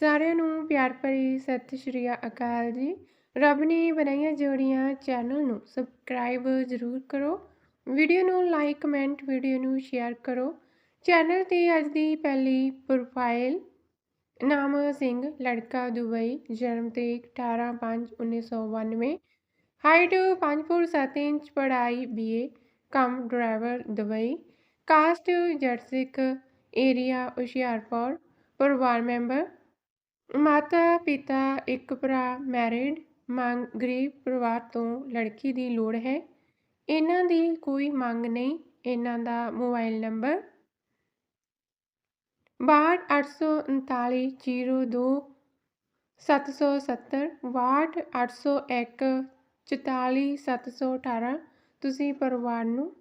ਸਾਰਿਆਂ ਨੂੰ ਪਿਆਰ ਭਰੀ ਸਤਿ ਸ਼੍ਰੀ ਅਕਾਲ ਜੀ। ਰੱਬ ਨੇ ਬਣਾਈਆਂ ਜੋੜੀਆਂ ਚੈਨਲ ਨੂੰ ਸਬਸਕ੍ਰਾਈਬ ਜ਼ਰੂਰ ਕਰੋ, ਵੀਡੀਓ ਨੂੰ ਲਾਈਕ, ਕਮੈਂਟ, ਵੀਡੀਓ ਨੂੰ ਸ਼ੇਅਰ ਕਰੋ। ਚੈਨਲ ਤੇ ਅੱਜ ਦੀ ਪਹਿਲੀ ਪ੍ਰੋਫਾਈਲ ਨਾਮ ਸਿੰਘ, ਲੜਕਾ ਦੁਬਈ, ਜਨਮ ਤਰੀਕ 18/5/1992 ਹਾਈਟ 5 ਫੁੱਟ 7 ਇੰਚ, ਪੜ੍ਹਾਈ ਬੀਏ ਕੰਮ ਡਰਾਈਵਰ ਦੁਬਈ, ਕਾਸਟ ਜਰਸਿਕ ਏਰੀਆ ਹੁਸ਼ਿਆਰਪੁਰ, ਪਰਿਵਾਰ ਮੈਂਬਰ ਮਾਤਾ ਪਿਤਾ ਇੱਕ ਭਰਾ ਮੈਰਿਡ ਮੰਗ ਗਰੀਬ ਪਰਿਵਾਰ ਤੋਂ ਲੜਕੀ ਦੀ ਲੋੜ ਹੈ। ਇਹਨਾਂ ਦੀ ਕੋਈ ਮੰਗ ਨਹੀਂ, ਇਹਨਾਂ ਦਾ ਮੋਬਾਈਲ ਨੰਬਰ 6289302770 628001 44718 ਤੁਸੀਂ ਪਰਿਵਾਰ ਨੂੰ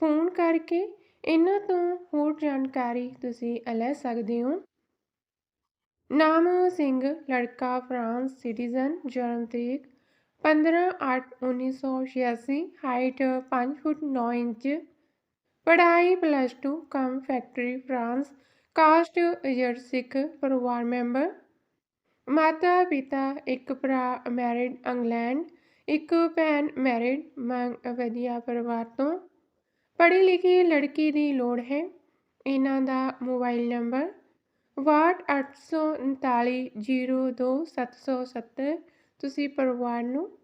ਫੋਨ ਕਰਕੇ ਇਹਨਾਂ ਤੋਂ ਹੋਰ ਜਾਣਕਾਰੀ ਤੁਸੀਂ ਲੈ ਸਕਦੇ ਹੋ। ਨਾਮ ਸਿੰਘ, ਲੜਕਾ ਫਰਾਂਸ, ਸਿਟੀਜ਼ਨ ਜਨਮ ਤਰੀਕ 15/8/1986 ਹਾਈਟ 5 ਫੁੱਟ 9 ਇੰਚ, ਪੜ੍ਹਾਈ ਪਲੱਸ 2 ਕਮ ਫੈਕਟਰੀ ਫਰਾਂਸ ਕਾਸਟ ਅਜਰ ਸਿੱਖ ਪਰਿਵਾਰ ਮੈਂਬਰ ਮਾਤਾ ਪਿਤਾ, ਇੱਕ ਭਰਾ ਮੈਰਿਡ ਇੰਗਲੈਂਡ, ਇੱਕ ਭੈਣ ਮੈਰਿਡ ਮੰਗ ਵਧੀਆ ਪਰਿਵਾਰ ਤੋਂ, ਪੜ੍ਹੀ ਲਿਖੀ ਲੜਕੀ ਦੀ ਲੋੜ ਹੈ, ਇਹਨਾਂ ਦਾ ਮੋਬਾਈਲ ਨੰਬਰ ਵਾਟ 83902770 ਤੁਸੀਂ ਪਰਿਵਾਰ ਨੂੰ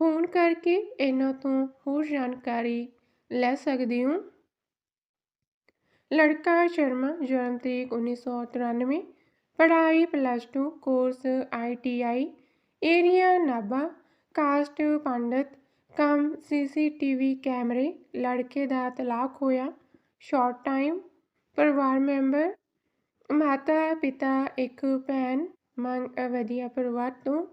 ਫੋਨ ਕਰਕੇ ਇਹਨਾਂ ਤੋਂ ਹੋਰ ਜਾਣਕਾਰੀ ਲੈ ਸਕਦੇ ਹੋ। ਲੜਕਾ ਸ਼ਰਮਾ, ਜਨਮ ਤਰੀਕ 1993 ਪੜ੍ਹਾਈ plus 2 course ITI area Nabha caste Pandit, ਕਮ ਸੀਸੀਟੀਵੀ ਕੈਮਰੇ, ਲੜਕੇ ਦਾ ਤਲਾਕ ਹੋਇਆ ਸ਼ਾਰਟ ਟਾਈਮ ਪਰਿਵਾਰ ਮੈਂਬਰ ਮਾਤਾ ਪਿਤਾ ਇੱਕ ਭੈਣ ਮੰਗ ਵਧੀਆ ਪਰਿਵਾਰ ਤੋਂ।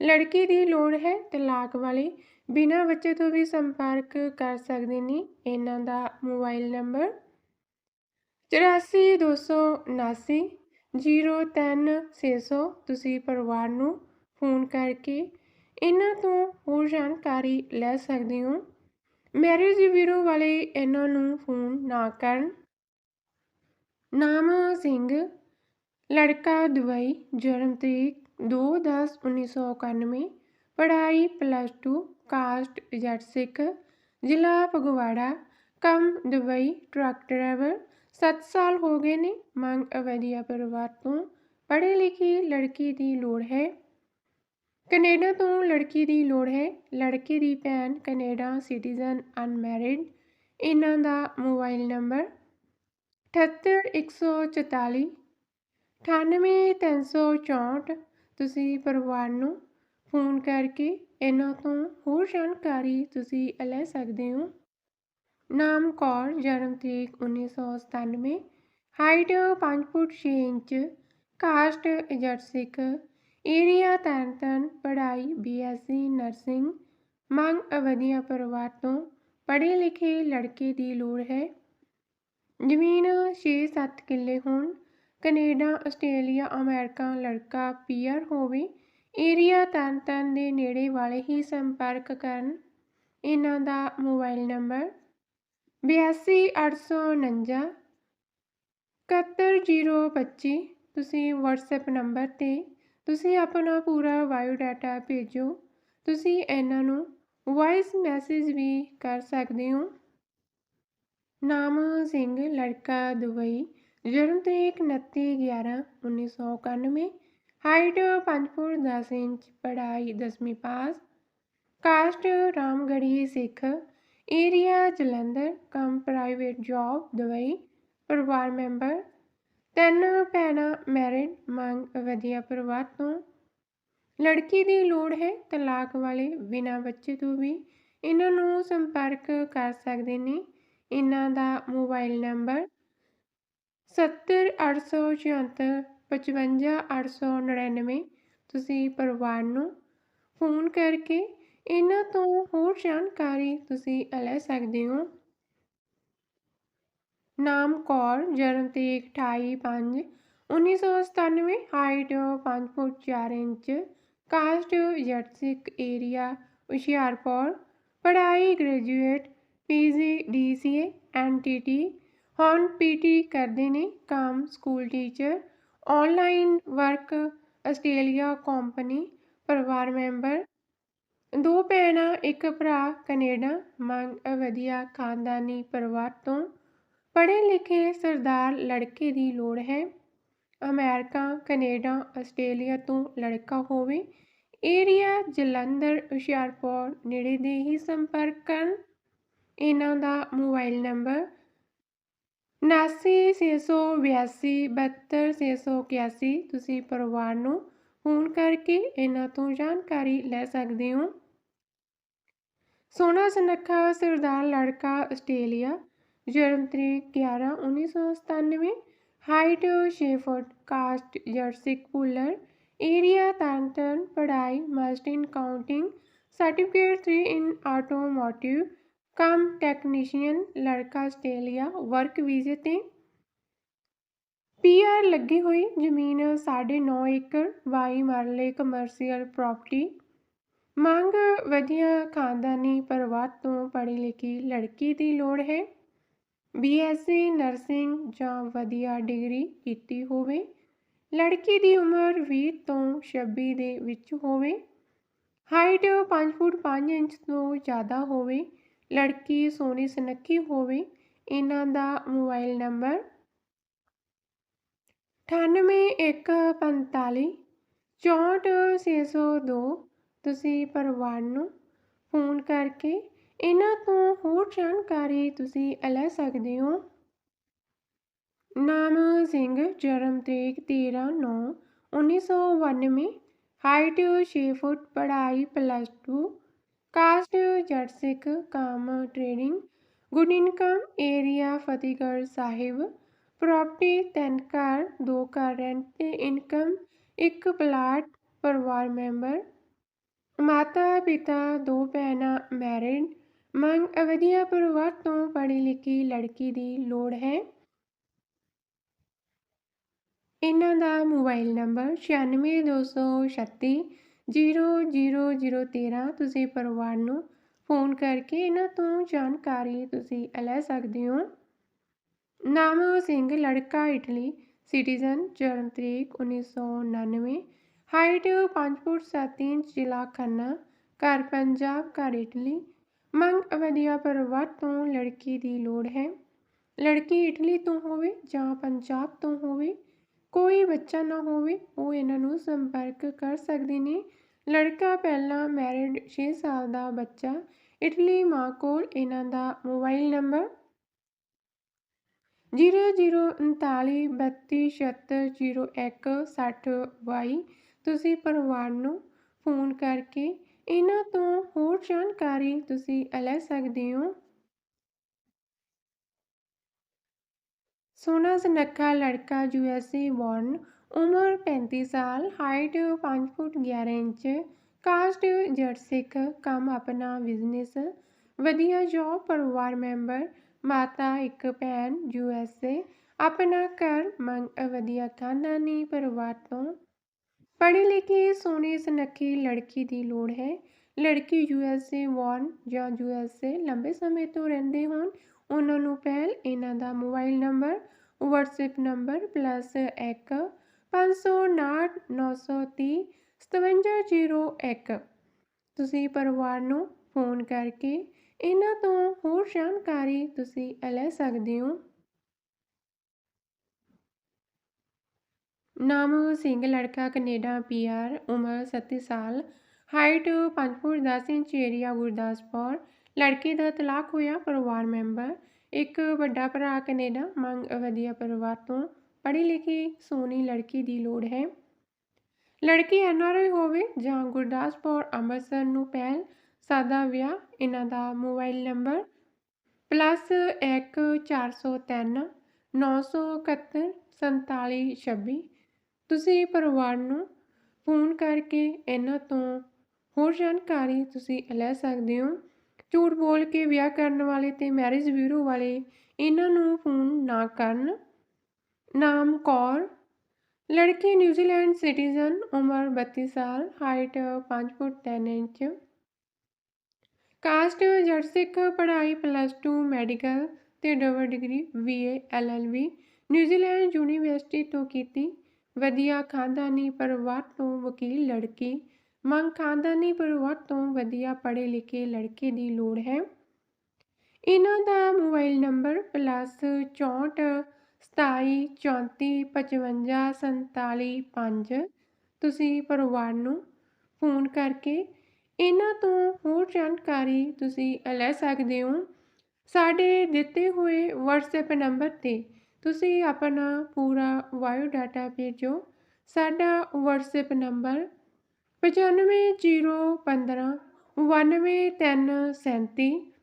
ਲੜਕੀ ਦੀ ਲੋੜ ਹੈ ਤਲਾਕ ਵਾਲੇ। ਬਿਨਾਂ ਬੱਚੇ ਤੋਂ ਵੀ ਸੰਪਰਕ ਕਰ ਸਕਦੇ ਨੇ ਇਹਨਾਂ ਦਾ ਮੋਬਾਈਲ ਨੰਬਰ। 8429 03600 ਤੁਸੀਂ ਪਰਿਵਾਰ ਨੂੰ ਫੋਨ ਕਰਕੇ ਇਹਨਾਂ ਤੋਂ ਹੋਰ ਜਾਣਕਾਰੀ ਲੈ ਸਕਦੇ ਹੋ। ਮੈਰਿਜ ਬਿਊਰੋ ਵਾਲੇ ਇਹਨਾਂ ਨੂੰ ਫੋਨ ਨਾ ਕਰਨ। ਨਾਮਾ ਸਿੰਘ, ਲੜਕਾ ਦੁਬਈ ਜਨਮ ਤਰੀਕ 2/10/1991 ਪੜ੍ਹਾਈ ਪਲੱਸ 2 ਕਾਸਟ ਜੱਟ ਸਿੱਖ, ਜ਼ਿਲ੍ਹਾ ਫਗਵਾੜਾ, ਕੰਮ ਦੁਬਈ ਟਰੱਕ ਡਰਾਈਵਰ 7 ਸਾਲ ਹੋ ਗਏ ਨੇ, ਮੰਗ ਅਵੈਧੀਆ ਪਰਿਵਾਰ ਤੋਂ, ਪੜ੍ਹੀ ਲਿਖੀ ਲੜਕੀ ਦੀ ਲੋੜ ਹੈ। ਕੈਨੇਡਾ ਤੋਂ ਲੜਕੀ ਦੀ ਲੋੜ ਹੈ, ਲੜਕੇ ਦੀ ਭੈਣ ਕੈਨੇਡਾ ਸਿਟੀਜ਼ਨ ਅਨਮੈਰਿਡ ਇਹਨਾਂ ਦਾ ਮੋਬਾਈਲ ਨੰਬਰ 78144 98364 ਤੁਸੀਂ ਪਰਿਵਾਰ ਨੂੰ ਫੋਨ ਕਰਕੇ ਇਹਨਾਂ ਤੋਂ ਹੋਰ ਜਾਣਕਾਰੀ ਤੁਸੀਂ ਲੈ ਸਕਦੇ ਹੋ। ਨਾਮ ਕੌਰ, ਜਨਮ ਤਰੀਕ 1997 ਹਾਈਟ 5 ਫੁੱਟ 6 ਇੰਚ। ਕਾਸਟ ਜੱਟ ਸਿੱਖ ਏਰੀਆ ਤਨਤਨ ਪੜ੍ਹਾਈ ਬੀਐਸਸੀ ਨਰਸਿੰਗ। ਮੰਗ ਅਵਧੀਆ ਪਰਿਵਾਰ ਤੋਂ ਪੜ੍ਹੇ ਲਿਖੇ ਲੜਕੇ ਦੀ ਲੋੜ ਹੈ। ਜ਼ਮੀਨ 6-7 ਕਿੱਲੇ ਹੋਣ। ਕੈਨੇਡਾ, ਆਸਟ੍ਰੇਲੀਆ, ਅਮਰੀਕਾ, ਲੜਕਾ ਪੀਅਰ ਹੋਵੇ। ਏਰੀਆ ਤਨਤਨ ਦੇ ਨੇੜੇ ਵਾਲੇ ਹੀ ਸੰਪਰਕ ਕਰਨ। ਇਹਨਾਂ ਦਾ ਮੋਬਾਈਲ ਨੰਬਰ 8289 71025 ਤੁਸੀਂ WhatsApp ਨੰਬਰ ਤੇ ਤੁਸੀਂ ਆਪਣਾ ਪੂਰਾ ਬਾਇਓ ਡਾਟਾ ਭੇਜੋ। ਤੁਸੀਂ ਇਹਨਾਂ ਨੂੰ ਵੌਇਸ ਮੈਸੇਜ ਵੀ ਕਰ ਸਕਦੇ ਹੋ। ਨਾਮ ਸਿੰਘ ਲੜਕਾ ਦੁਬਈ, ਜਨਮ ਤਰੀਕ 29/11/1991 ਹਾਈਟ 5 ਫੁੱਟ 10 ਇੰਚ, ਪੜ੍ਹਾਈ 10ਵੀਂ pass caste Ramgarhia Sikh area Jalandhar, ਕੰਮ ਪ੍ਰਾਈਵੇਟ ਜੌਬ ਦੁਬਈ, ਪਰਿਵਾਰ ਮੈਂਬਰ ਤਿੰਨ ਭੈਣਾਂ ਮੈਰਿਡ ਮੰਗ ਵਧੀਆ ਪਰਿਵਾਰ ਤੋਂ। ਲੜਕੀ ਦੀ ਲੋੜ ਹੈ ਤਲਾਕ ਵਾਲੇ, ਬਿਨਾਂ ਬੱਚੇ ਤੋਂ ਵੀ, ਇਹਨਾਂ ਨੂੰ ਸੰਪਰਕ ਕਰ ਸਕਦੇ ਨੇ। ਇਹਨਾਂ ਦਾ ਮੋਬਾਈਲ ਨੰਬਰ 7088755899 ਤੁਸੀਂ ਪਰਿਵਾਰ ਨੂੰ ਫੋਨ ਕਰਕੇ ਇਹਨਾਂ ਤੋਂ ਹੋਰ ਜਾਣਕਾਰੀ ਤੁਸੀਂ ਲੈ ਸਕਦੇ ਹੋ। ਨਾਮ ਕੌਰ, ਜਨਮ ਤਰੀਕ 28/5/1997 ਹਾਈਟ 5 ਫੁੱਟ 4 ਇੰਚ, ਕਾਸਟ ਜੱਟ ਸਿੱਖ ਏਰੀਆ ਹੁਸ਼ਿਆਰਪੁਰ। ਪੜ੍ਹਾਈ ਗ੍ਰੈਜੂਏਟ ਪੀਜੀ, ਡੀਸੀਏ, ਐਨਟੀਟੀ, ਹੁਣ ਪੀਟੀ ਕਰਦੇ ਨੇ ਕੰਮ school teacher. Online work Australia company, ਪਰਿਵਾਰ ਮੈਂਬਰ। ਦੋ ਭੈਣਾਂ, ਇੱਕ ਭਰਾ, ਕੈਨੇਡਾ। ਮੰਗ ਵਧੀਆ ਖਾਨਦਾਨੀ ਪਰਿਵਾਰ ਤੋਂ। ਪੜ੍ਹੇ ਲਿਖੇ ਸਰਦਾਰ ਲੜਕੇ ਦੀ ਲੋੜ ਹੈ। ਅਮਰੀਕਾ, ਕੈਨੇਡਾ, ਆਸਟ੍ਰੇਲੀਆ ਤੋਂ ਲੜਕਾ ਹੋਵੇ। ਏਰੀਆ ਜਲੰਧਰ, ਹੁਸ਼ਿਆਰਪੁਰ ਨੇੜੇ ਦੇ ਹੀ ਸੰਪਰਕ ਕਰਨ। ਇਹਨਾਂ ਦਾ ਮੋਬਾਈਲ ਨੰਬਰ 7968272681 ਤੁਸੀਂ ਪਰਿਵਾਰ ਨੂੰ ਫੋਨ ਕਰਕੇ ਇਹਨਾਂ ਤੋਂ ਜਾਣਕਾਰੀ ਲੈ ਸਕਦੇ ਹੋ। ਸੋਨਾ ਸੁਨੱਖਾ ਸਰਦਾਰ ਲੜਕਾ ਆਸਟ੍ਰੇਲੀਆ ਜਨਮ ਤਰੀਕ 11 1997 ਹਾਈਟ 6 ਫੁੱਟ, ਕਾਸਟ ਜਰਸਿਕ ਪੁਲਰ ਏਰੀਆ ਤਰਨਤਨ ਪੜ੍ਹਾਈ, master in accounting, certificate 3 in automotive cum technician ਲੜਕਾ ਆਸਟ੍ਰੇਲੀਆ ਵਰਕ ਵੀਜ਼ੇ ਤੇ ਪੀਆਰ ਲੱਗੀ ਹੋਈ ਜ਼ਮੀਨ 9.5 ਏਕੜ ਵਾਈ ਮਰਲੇ ਕਮਰਸ਼ੀਅਲ ਪ੍ਰਾਪਰਟੀ ਮੰਗ ਵਧੀਆ ਖਾਨਦਾਨੀ ਪਰਿਵਾਰ ਤੋਂ ਪੜ੍ਹੀ ਲਿਖੀ ਲੜਕੀ ਦੀ ਲੋੜ ਹੈ। ਬੀਐਸਸੀ ਨਰਸਿੰਗ ਜਾਂ ਵਧੀਆ ਡਿਗਰੀ ਕੀਤੀ ਹੋਵੇ। ਲੜਕੀ ਦੀ ਉਮਰ 20 ਤੋਂ 26 ਦੇ ਵਿੱਚ ਹੋਵੇ। ਹਾਈਟ 5 ਫੁੱਟ 5 ਇੰਚ ਤੋਂ ਜ਼ਿਆਦਾ ਹੋਵੇ। ਲੜਕੀ ਸੋਹਣੀ ਸੁਨੱਖੀ ਹੋਵੇ, ਇਹਨਾਂ ਦਾ ਮੋਬਾਈਲ ਨੰਬਰ 9815 64602 ਤੁਸੀਂ ਪਰਿਵਾਰ ਨੂੰ ਫੋਨ ਕਰਕੇ ਇਹਨਾਂ ਤੋਂ ਹੋਰ ਜਾਣਕਾਰੀ ਤੁਸੀਂ ਲੈ ਸਕਦੇ ਹੋ। ਨਾਮ ਸਿੰਘ, ਜਨਮ ਤਰੀਕ 13 9 1992 ਹਾਈਟ 6 ਫੁੱਟ, ਪੜ੍ਹਾਈ ਪਲੱਸ 2 ਕਾਸਟ ਜੱਟ ਸਿੱਖ ਕੰਮ trading good income area Fatehgarh Sahib, property ਤਿੰਨ ਘਰ, ਦੋ ਘਰ ਰੈਂਟ ਤੇ ਇਨਕਮ ਇੱਕ ਪਲਾਟ, ਪਰਿਵਾਰ ਮੈਂਬਰ। ਮਾਤਾ ਪਿਤਾ, ਦੋ ਭੈਣਾਂ ਮੈਰਿਡ ਮੰਗ ਅਵਧੀਆ ਪਰਿਵਾਰ ਤੋਂ ਪੜ੍ਹੀ ਲਿਖੀ ਲੜਕੀ ਦੀ ਲੋੜ ਹੈ। ਇਹਨਾਂ ਦਾ ਮੋਬਾਈਲ ਨੰਬਰ 9626 00013 ਤੁਸੀਂ ਪਰਿਵਾਰ ਨੂੰ ਫੋਨ ਕਰਕੇ ਇਹਨਾਂ ਤੋਂ ਜਾਣਕਾਰੀ ਤੁਸੀਂ ਲੈ ਸਕਦੇ ਹੋ। ਨਾਮ ਸਿੰਘ, ਲੜਕਾ ਇਟਲੀ, ਸਿਟੀਜ਼ਨ, ਜਨਮ ਤਰੀਕ 1999 ਹਾਈਟ 5 ਫੁੱਟ 7 ਇੰਚ, ਜ਼ਿਲ੍ਹਾ ਖੰਨਾ, ਘਰ ਪੰਜਾਬ, ਘਰ ਇਟਲੀ। ਮੰਗ ਵਧੀਆ ਪਰਿਵਾਰ ਤੋਂ ਲੜਕੀ ਦੀ ਲੋੜ ਹੈ। ਲੜਕੀ ਇਟਲੀ ਤੋਂ ਹੋਵੇ ਜਾਂ ਪੰਜਾਬ ਤੋਂ ਹੋਵੇ ਕੋਈ ਬੱਚਾ ਨਾ ਹੋਵੇ, ਉਹ ਇਹਨਾਂ ਨੂੰ ਸੰਪਰਕ ਕਰ ਸਕਦੇ ਨੇ। ਲੜਕਾ ਪਹਿਲਾਂ ਮੈਰਿਡ 6 ਸਾਲ ਦਾ ਬੱਚਾ, ਇਟਲੀ ਮਾਂ ਕੋਲ ਇਹਨਾਂ ਦਾ ਮੋਬਾਈਲ ਨੰਬਰ 003932760160 ਤੁਸੀਂ ਪਰਿਵਾਰ ਨੂੰ ਫੋਨ ਕਰਕੇ ਇਹਨਾਂ ਤੋਂ ਹੋਰ ਜਾਣਕਾਰੀ ਤੁਸੀਂ ਲੈ ਸਕਦੇ ਹੋ। ਸੋਨਾ ਸੁਨੱਖਾ ਲੜਕਾ ਯੂਐਸਏ ਬੌਰਨ ਉਮਰ 35 ਸਾਲ ਹਾਈਟ 5 ਫੁੱਟ 11 ਇੰਚ ਕਾਸਟ ਜੱਟ ਸਿੱਖ ਕੰਮ ਆਪਣਾ ਬਿਜ਼ਨਸ ਵਧੀਆ ਜੋਬ ਪਰਿਵਾਰ ਮੈਂਬਰ ਮਾਤਾ ਇੱਕ ਭੈਣ ਯੂਐਸਏ ਆਪਣਾ ਘਰ, ਮੰਗ ਵਧੀਆ ਖਾਨਦਾਨੀ ਪਰਿਵਾਰ ਤੋਂ। ਪੜ੍ਹੇ ਲਿਖੇ ਸੋਹਣੀ ਸੁਨੱਖੀ ਲੜਕੀ ਦੀ ਲੋੜ ਹੈ। ਲੜਕੀ ਯੂਐਸਏ ਵਾਰਨ ਜਾਂ ਯੂਐਸਏ ਲੰਬੇ ਸਮੇਂ ਤੋਂ ਰਹਿੰਦੇ ਹੋਣ, ਉਹਨਾਂ ਨੂੰ ਪਹਿਲ ਇਹਨਾਂ ਦਾ ਮੋਬਾਈਲ ਨੰਬਰ ਵਟਸਐਪ ਨੰਬਰ +1 559 5701 ਤੁਸੀਂ ਪਰਿਵਾਰ ਨੂੰ ਫੋਨ ਕਰਕੇ ਇਹਨਾਂ ਤੋਂ ਹੋਰ ਜਾਣਕਾਰੀ ਤੁਸੀਂ ਲੈ ਸਕਦੇ ਹੋ। ਨਾਮ ਸਿੰਘ, ਲੜਕਾ ਕੈਨੇਡਾ ਪੀਆਰ ਉਮਰ 37 ਸਾਲ height 5 foot 10 inch area Gurdaspur. ਲੜਕੇ ਦਾ ਤਲਾਕ ਹੋਇਆ ਪਰਿਵਾਰ ਮੈਂਬਰ ਇੱਕ ਵੱਡਾ ਭਰਾ ਕੈਨੇਡਾ, ਮੰਗ ਵਧੀਆ ਪਰਿਵਾਰ ਤੋਂ ਪੜ੍ਹੀ ਲਿਖੀ ਸੋਹਣੀ ਲੜਕੀ ਦੀ ਲੋੜ ਹੈ। ਲੜਕੀ ਐਨਆਰਆਈ ਹੋਵੇ ਜਾਂ ਗੁਰਦਾਸਪੁਰ ਅੰਮ੍ਰਿਤਸਰ ਨੂੰ ਪਹਿਲ ਸਾਦਾ ਵਿਆਹ, ਇਹਨਾਂ ਦਾ ਮੋਬਾਈਲ ਨੰਬਰ +1 403 971 4726 ਤੁਸੀਂ ਪਰਿਵਾਰ ਨੂੰ ਫੋਨ ਕਰਕੇ ਇਹਨਾਂ ਤੋਂ ਹੋਰ ਜਾਣਕਾਰੀ ਤੁਸੀਂ ਲੈ ਸਕਦੇ ਹੋ। ਝੂਠ ਬੋਲ ਕੇ ਵਿਆਹ ਕਰਨ ਵਾਲੇ ਤੇ ਮੈਰਿਜ ਬਿਊਰੋ ਵਾਲੇ, ਇਹਨਾਂ ਨੂੰ ਫੋਨ ਨਾ ਕਰਨ ਨਾਮ ਕੌਰ, ਲੜਕੀ ਨਿਊਜ਼ੀਲੈਂਡ ਸਿਟੀਜ਼ਨ ਉਮਰ 32 ਸਾਲ height 5 foot 10 inch caste Jat ਪੜ੍ਹਾਈ ਪਲੱਸ 2 ਮੈਡੀਕਲ ਤੇ double degree BA LLB New Zealand university ਤੋਂ ਕੀਤੀ, ਵਧੀਆ ਖਾਨਦਾਨੀ ਪਰਿਵਾਰ ਤੋਂ ਵਕੀਲ ਲੜਕੀ ਮੰਗ ਖਾਨਦਾਨੀ ਪਰਿਵਾਰ ਤੋਂ ਵਧੀਆ ਪੜ੍ਹੇ ਲਿਖੇ ਲੜਕੇ ਦੀ ਲੋੜ ਹੈ। ਇਹਨਾਂ ਦਾ ਮੋਬਾਈਲ ਨੰਬਰ ਪਲੱਸ 64 27 34 55 47 5 ਤੁਸੀਂ ਪਰਿਵਾਰ ਨੂੰ ਫੋਨ ਕਰਕੇ ਇਹਨਾਂ ਤੋਂ ਹੋਰ ਜਾਣਕਾਰੀ ਤੁਸੀਂ ਲੈ ਸਕਦੇ ਹੋ। ਸਾਡੇ ਦਿੱਤੇ ਹੋਏ WhatsApp ਨੰਬਰ ਤੇ ਤੁਸੀਂ ਆਪਣਾ ਪੂਰਾ ਬਾਇਓ ਡਾਟਾ ਭੇਜੋ। ਸਾਡਾ WhatsApp ਨੰਬਰ 95015 91337